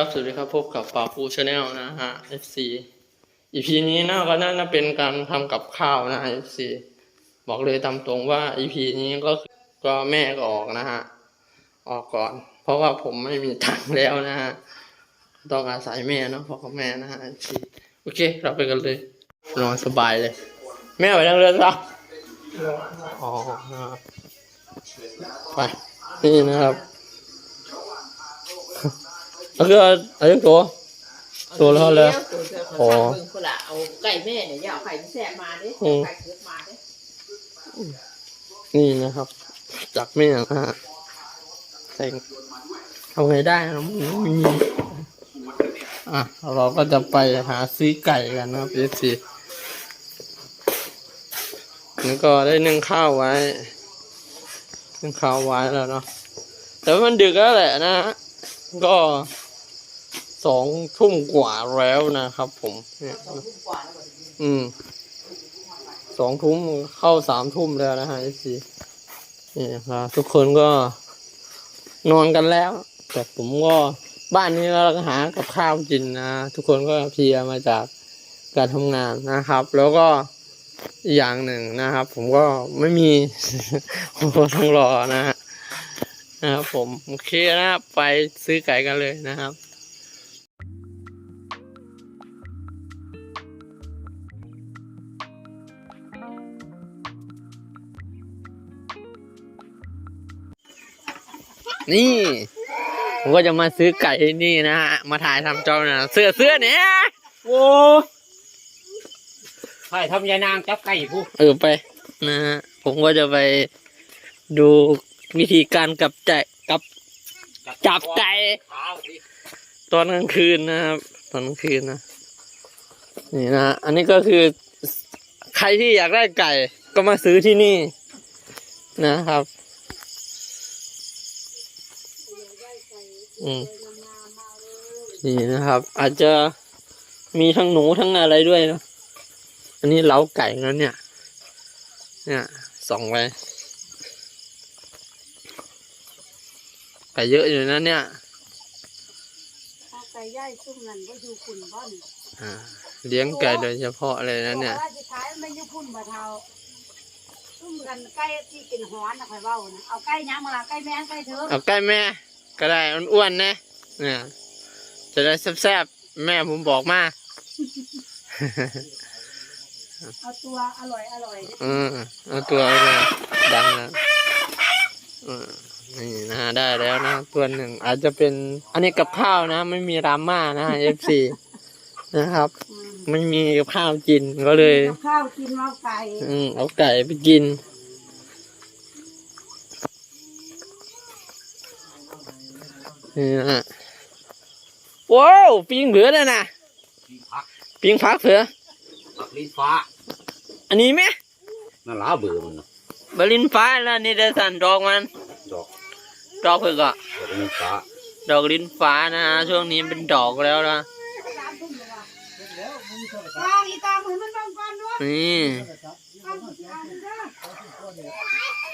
ครับสวัสดีครับพบกับป่าปูชาแนลนะฮะ FC EP นี้น่าก็น่าจะเป็นการทำกับข้าวนะ FC บอกเลยตามตรงว่า EP นี้ก็คือก็แม่ก็ออกนะฮะ ออกก่อน เพราะว่าผมไม่มีตังค์แล้วนะฮะ ต้องอาศัยแม่เนอะพ่อกับแม่นะฮะ FC โอเค เราไปกันเลยนอนสบายเลย แม่ไปทางเรือซะอ๋อนะครับไปนี่นะครับ ก็คืออันนี้ตัว ตัวละเท่าไหร่ตัวเธออ๋เขาอสั่งเบิ่งคนละเอาไก่แม่เนี่ยอย่าเอาไข่ที่แสบมาดิอืมไก่เกิดมาดินี่นะครับ จากแม่นะฮะใส่ทำไงได้นะไม่มีอะเราก็จะไปหาซื้อไก่กันนะครับเอฟซีนี่ก็ได้นึ่งข้าวไว้นึ่งข้าวไว้แล้วเนาะแต่ว่ามันดึกแล้วแหละนะฮะก็ สองทุ่มกว่าแล้วนะครับผมเนี่ยอืมสองทุ่มเข้าสามทุ่มแล้วนะฮะทีนี่ครับทุกคนก็นอนกันแล้ว แต่ผมก็บ้านนี้เราก็หากับข้าวกินนะทุกคนก็เพียมาจากการทำงานนะครับ แล้วก็อีกอย่างหนึ่งนะครับ ผมก็ไม่มีผมต้องรอนะฮะนะครับผมโอเคนะครับไปซื้อไก่กันเลยนะครับ นี่ผมก็จะมาซื้อไก่ที่นี่นะฮะมาถ่ายทำจอนะเสื้อเสื้อเนี่ยโอ้ใช่ทำยานางจับไก่ผู้เออไปนะฮะผมก็จะไปดูวิธีการกับใจกับจับไก่ข้าวสิตอนกลางคืนนะครับ ตอนกลางคืนนะนี่นะฮะอันนี้ก็คือใครที่อยากได้ไก่ก็มาซื้อที่นี่นะครับ อืมนี่นะครับ อาจจะมีทั้งหนูทั้งอะไรด้วยเนอะอันนี้เล้าไก่แล้วเนี่ย เนี่ยส่องไปไก่เยอะอยู่นะเนี่ยเอาไก่ย่ายซุ่มนั่นก็อยู่คุณบ้านอ่าเลี้ยงไก่โดยเฉพาะเลยนะเนี่ยบอกว่าสุดท้ายมันอยู่คุณบ่เท่าซุ่มกันไก่ที่กินหอนนะค่อยเว้านะเอาไก่ยังมาละไก่แม่งไก่เถอะเอาใกล้แม่ ก็ได้อ้วนๆนะเนี่ยจะได้แซ่บๆแม่ผมบอกมาเอาตัวอร่อยอร่อยอืมเอาตัวเอาตัวดังนะอืมนี่นะฮะได้แล้วนะตัวหนึ่งอาจจะเป็นอันนี้กับข้าวนะ ไม่มีราม่านะเอฟซีนะครับอืมไม่มีกับข้าวกินก็เลย กับข้าวกินเอาไก่อืมเอาไก่ไปกิน นี่นะฮะว้าวปิงเผือเลยนะปีพักปิงพักเผือผักลิ้นฟ้า อันนี้ไหมนั่นล้าเบื่อมันน่ะบลินฟ้าแล้วนี่เดสันดอกมันดอกดอกเผือกอะดอกลิ้นฟ้าดอกลิ้นฟ้านะฮะช่วงนี้เป็นดอกแล้วนะตามทุ่มเลยว่ะตามอีตามเหมือนมันบางกันด้วยนี่ตามตามเด้อ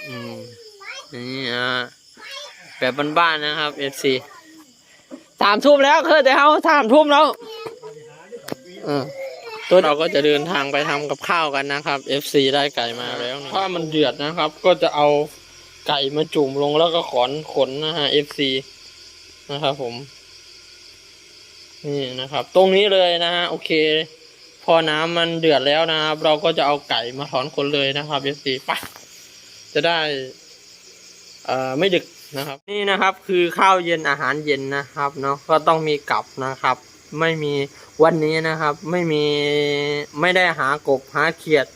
อืมนี่อะแบบบ้านๆนะครับ FC สามทุ่มแล้วเคยแต่เขาสามทุ่มแล้วเออตัวเราก็จะเดินทางไปทำกับข้าวกันนะครับ FC ได้ไก่มาแล้วถ้ามันเดือดนะครับ ก็จะเอาไก่มาจุ่มลงแล้วก็ขอนขนนะฮะ FC นะครับผม นี่นะครับ ตรงนี้เลยนะฮะโอเค พอน้ำมันเดือดแล้วนะครับ เราก็จะเอาไก่มาถอนขนเลยนะครับ FC ไปจะได้ เอ่อไม่ดึก นะครับ นี่นะครับคือข้าวเย็นอาหารเย็นนะครับเนาะก็ต้องมีกับนะครับ ไม่มีวันนี้นะครับ ไม่มีไม่ได้หากบหาเขียด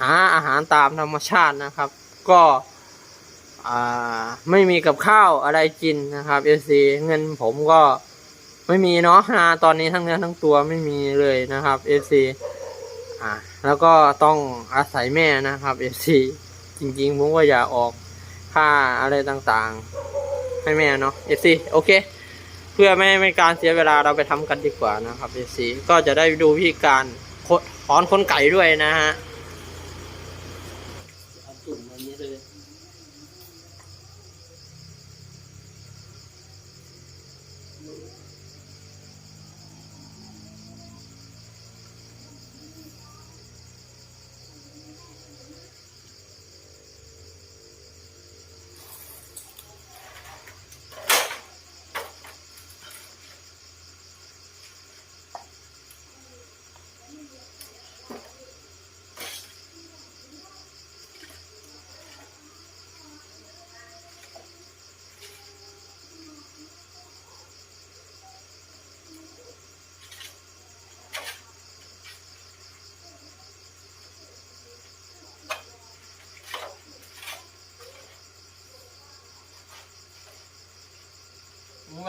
หาอาหารตามธรรมชาตินะครับ ก็ไม่มีกับข้าวอะไรกินนะครับ FC เงินผมก็ไม่มีเนาะนะตอนนี้ทั้งเนื้อทั้งตัวไม่มีเลยนะครับ FC อ่าแล้วก็ต้องอาศัยแม่นะครับ FC จริงๆผมก็อยากออก ค่าอะไรต่างๆ ให้แม่เนาะเอซีโอเค เพื่อไม่ให้เป็นการเสียเวลาเราไปทำกันดีกว่านะครับเอซีก็จะได้ดูวิธีการขนถอนขนไก่ด้วยนะฮะ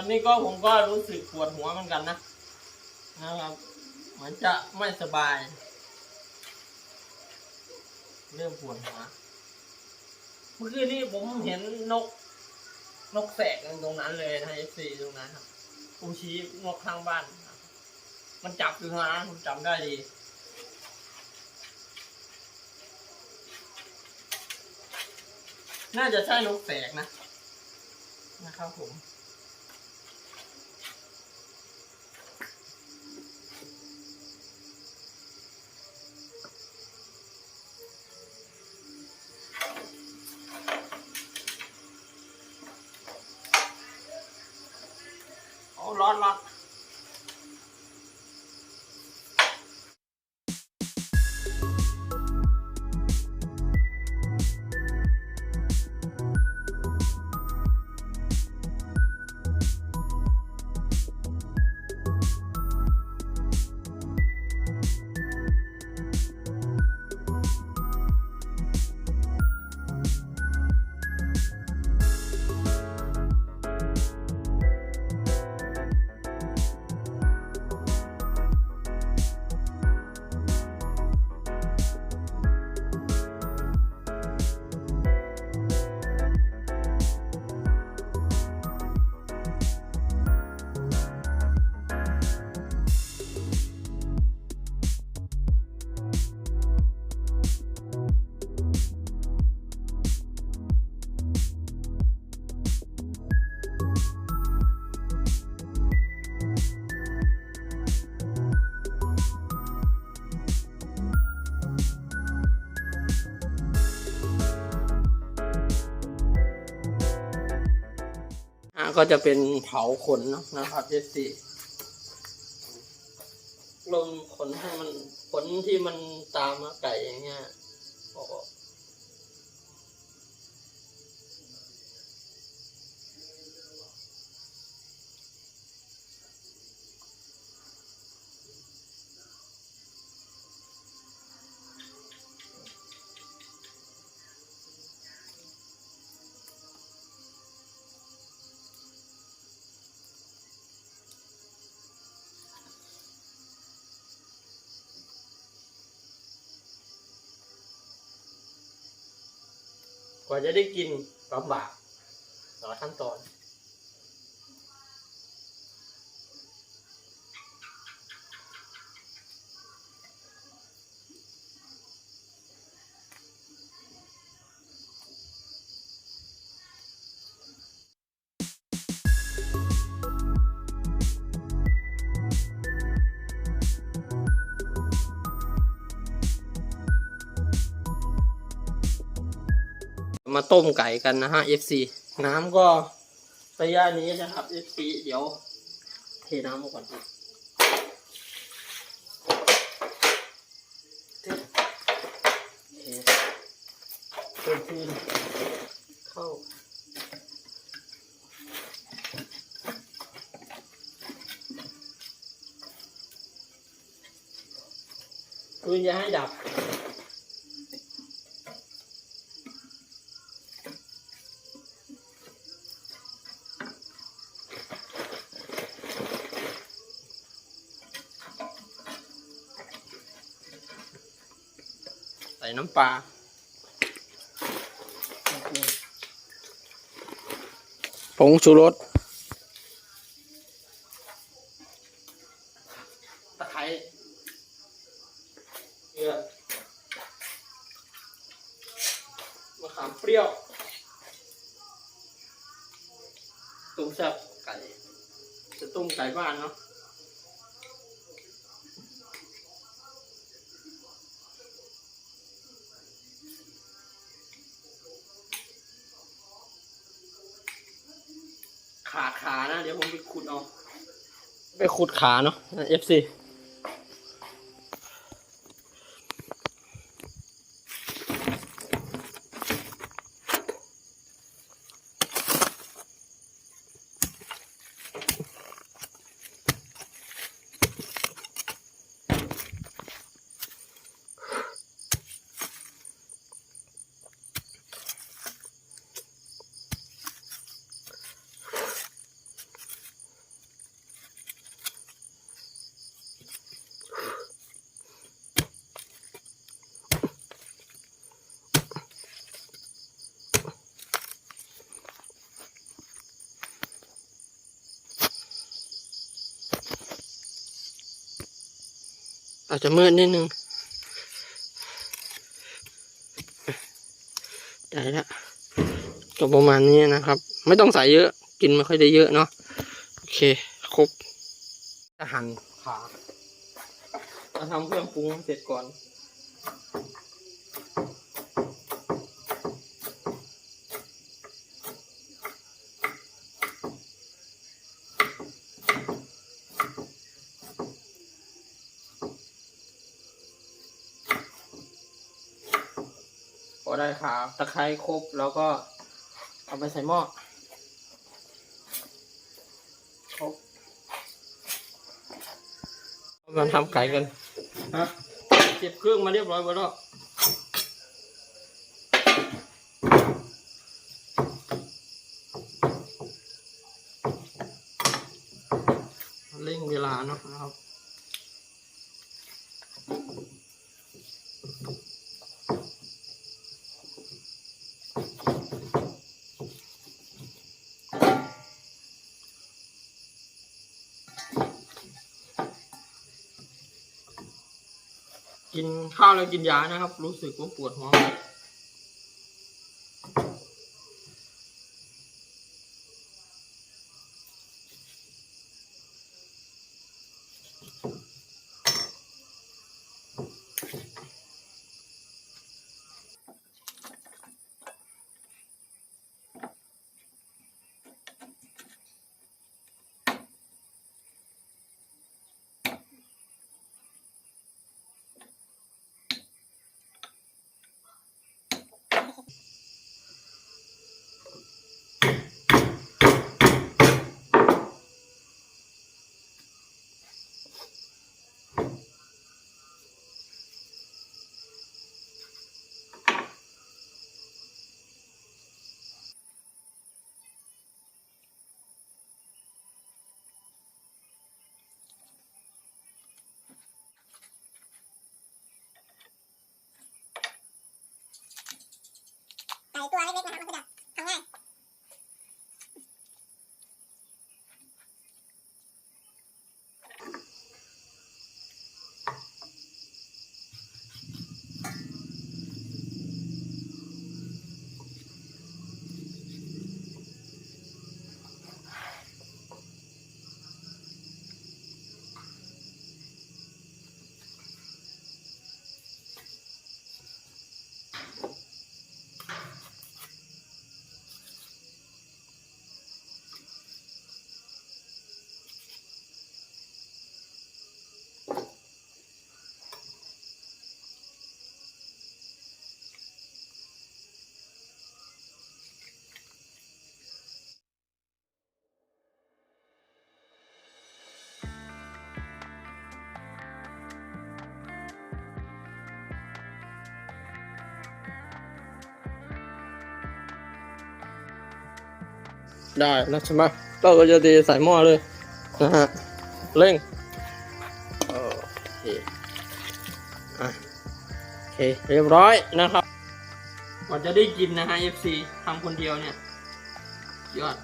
นนี้ก็ผมก็รู้สึกปวดหัวเหมือนกันนะนะครับเหมือนจะไม่สบาย เริ่มปวดหัวเมื่อคืนนี้ผมเห็นนก นกแสกตรงนั้นเลยนะเอฟซีตรงนั้นครับผมชี้นกข้างบ้าน มันจับอยู่ตรงนั้นผมจำได้ดีน่าจะใช่นกแสกนะ นะครับผม ก็จะเป็นเผาขนนะนะครับเจสซี่ลงขนให้มันขนที่มันตามมาไก่อย่างเงี้ยออก ว่าจะได้กินลำบากหลายขั้นตอน มาต้มไก่กันนะฮะ FC น้ำก็ระยะนี้นะครับ FC เดี๋ยวเทน้ำมาก่อนครับเทเทฟืนเข้าฟืนอย่าให้ดับ น้ำปลาผงชูรส ตะไคร้เกลือมะขามเปรี้ยว ต้มแซ่บไก่ จะต้มไก่บ้านเนาะ ขาขานะ เดี๋ยวผมไปขุดเอา ไป ขุดขาเนาะ FC อาจจะมืดนิดนึงได้แล้วก็ประมาณนี้นะครับ ไม่ต้องใส่เยอะ กินไม่ค่อยได้เยอะเนาะโอเค ครบจะหั่นขาจะทำเครื่องปรุงเสร็จก่อน ได้ขาตะไคร้ครบแล้วก็เอาไปใส่หม้อครบมาทำไก่กันฮะเก็บเครื่องมาเรียบร้อยหมดแล้วเร่งเวลาเนาะนะครับ กินข้าวแล้วกินยานะครับ รู้สึกว่าปวดหัว มากไได้แล้วใช่ไหมเราก็จะตีใส่หม้อเลยนะฮะเร่งโอเคอะโอเคเรียบร้อยนะครับก่อนจะได้กินนะฮะ FC ทำคนเดียวเนี่ย ยอด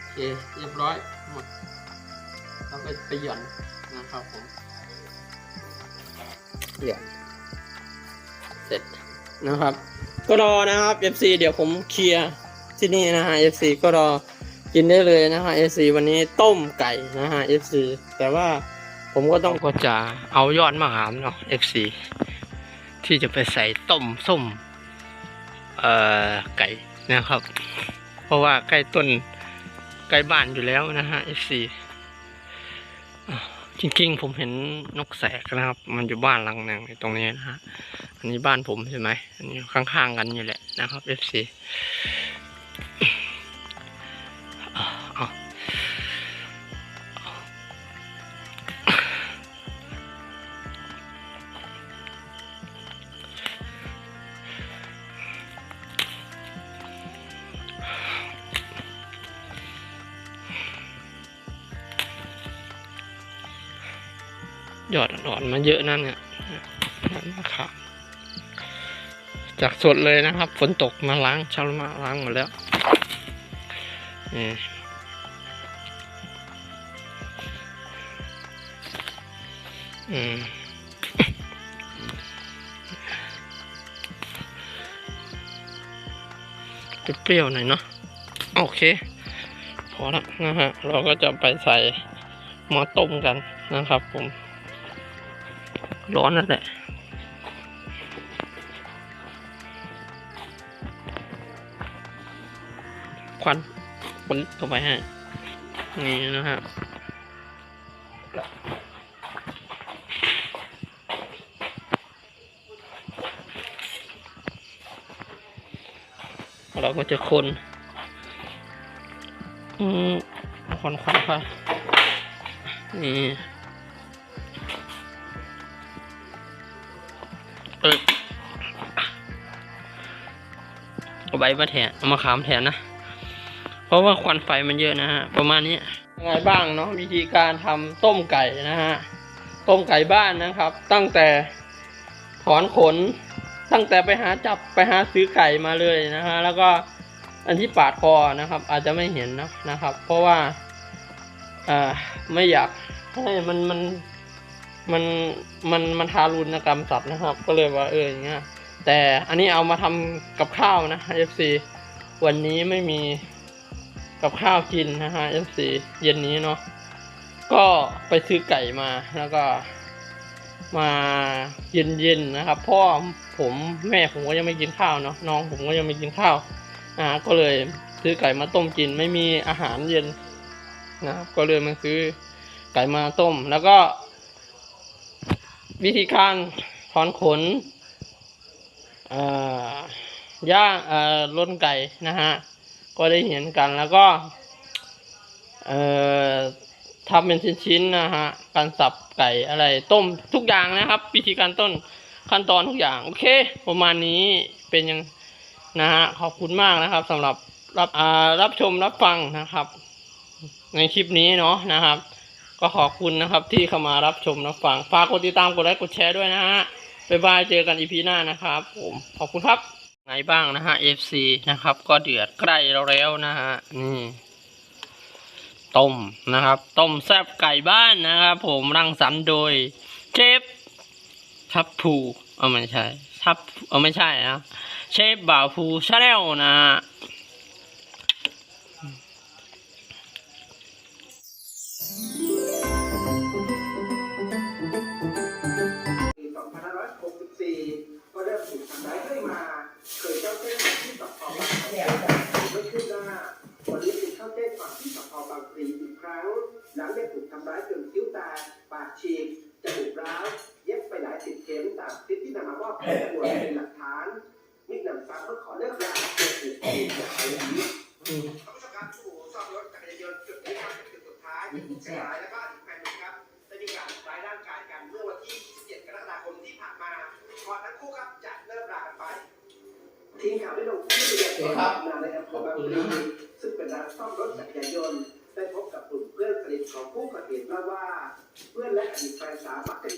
โอเคเรียบร้อยหมดเราก็ไปหย่อนนะครับผมหย่อน เสร็จนะครับ ก็รอนะครับ FC เดี๋ยวผมเคลียร์ที่นี่นะฮะ FC ก็รอกินได้เลยนะฮะ FC วันนี้ต้มไก่นะฮะ FC แต่ว่าผมก็ต้องก็จะเอายอดมะขามเนาะ FC ที่จะไปใส่ต้มส้มเอ่อไก่นะครับ เพราะว่าใกล้ต้นใกล้บ้านอยู่แล้วนะฮะ FC อะจริงๆ ผมเห็นนกแสกนะครับ มันอยู่บ้านหลังหนึ่งตรงนี้นะฮะ อันนี้บ้านผมใช่ไหมอันนี้ข้างๆกันอยู่แหละนะครับ FC อะอะยอดอ่อนมาเยอะนั่นเนี่ยนั่นนะครับ จากสดเลยนะครับ ฝนตกมาล้างชาลมาล้างหมดแล้วนี่เปรี้ยวหน่อยเนาะโอเค พอแล้วนะฮะ เราก็จะไปใส่หม้อต้มกันนะครับผม ร้อนนั่นแหละ ควันปึ๊กเข้าไปให้นี่นะฮะเราก็จะคนอืมควันควันไปนี่เออเอาใบมาแทนเอามาขามแทนนะ เพราะว่าควันไฟมันเยอะนะฮะ ประมาณนี้ยังไงบ้างเนาะวิธีการทำต้มไก่นะฮะ ต้มไก่บ้านนะครับ ตั้งแต่ถอนขน ตั้งแต่ไปหาจับไปหาซื้อไก่มาเลยนะฮะ แล้วก็อันที่ปาดคอนะครับ อาจจะไม่เห็นนะนะครับ เพราะว่าอ่าไม่อยากให้มันมันมันมันมันทารุณกรรมสัตว์นะครับ ก็เลยว่าเอออย่างเงี้ยแต่อันนี้เอามาทำกับข้าวนะ FC วันนี้ไม่มี กับข้าวกินนะฮะ FC เย็นนี้เนาะก็ไปซื้อไก่มาแล้วก็ มาเย็นๆนะครับพ่อผมแม่ผมก็ยังไม่กินข้าวเนาะน้องผมก็ยังไม่กินข้าวอ่าก็เลยซื้อไก่มาต้มกินไม่มีอาหารเย็นนะครับก็เลยมาซื้อไก่มาต้ม แล้วก็ วิธีการถอนขนอ่าย่างอ่าล้นไก่นะฮะ ก็ได้เห็นกันแล้วก็ เอ่อทำเป็นชิ้นๆนะฮะ การสับไก่อะไรต้มทุกอย่างนะครับวิธีการต้นขั้นตอนทุกอย่าง โอเค ประมาณนี้เป็นยังนะฮะขอบคุณมากนะครับสำหรับรับอ่ารับชมรับฟังนะครับ ในคลิปนี้เนาะนะครับ ก็ขอบคุณนะครับที่เข้ามารับชมรับฟังฝากกดติดตามกดไลค์กดแชร์ด้วยนะฮะบ๊ายบายเจอกันอีพีหน้านะครับผมขอบคุณครับ ไงบ้างนะฮะ FC นะครับ ก็เดือดใกล้แล้วนะฮะนี่ต้มนะครับต้มแซบไก่บ้านนะครับผมรังสรรค์โดยเชฟทับผูเอาไม่ใช่ทับเอาไม่ใช่นะเชฟบ่าวผูชาแนลนะฮะ บางพลีไม่ขึ้นหน้าวันนี้ถึงเข้าแจ้งความที่สพบางพลีอีกครั้ง หลังได้ถูกทำร้ายจนคิ้วแตกปากฉีกจมูกร้าว สนิทของผู้ก่อเหตุเล่าว่า